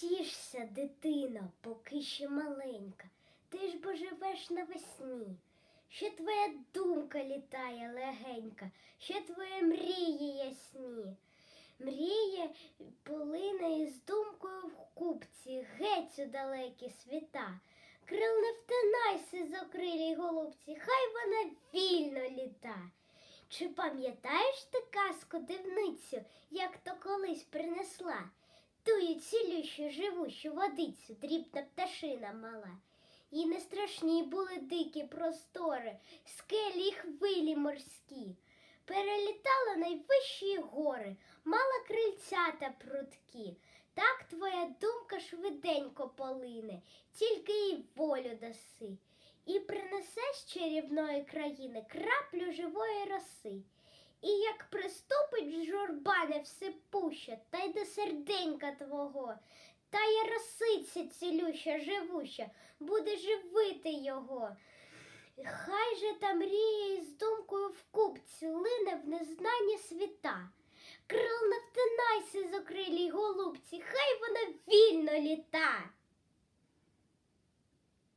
Тішся, дитино, поки ще маленька, ти ж бо живеш навесні. Ще твоя думка літає легенька, ще твої мрії ясні. Мріє полине із думкою в купці, геть у далекі світа. Крил не втинайся зокрилій голубці, хай вона вільно літа. Чи пам'ятаєш ти казку дивницю, як то колись принесла? Цілющу живущу водицю, дрібна пташина мала. Їй не страшні були дикі простори, скелі й хвилі морські. Перелітала найвищі гори, мала крильця та прудкі. Так твоя думка швиденько полине, тільки їй волю даси. І принесе з чарівної країни краплю живої роси. І як приступить журба невсипуща, та й до серденька твого, та й росиця цілюща, живуща, буде живити його. Хай же та мріє із думкою в купці лине в незнані світа. Крил не втинайся з окрилій голубці, хай вона вільно літа.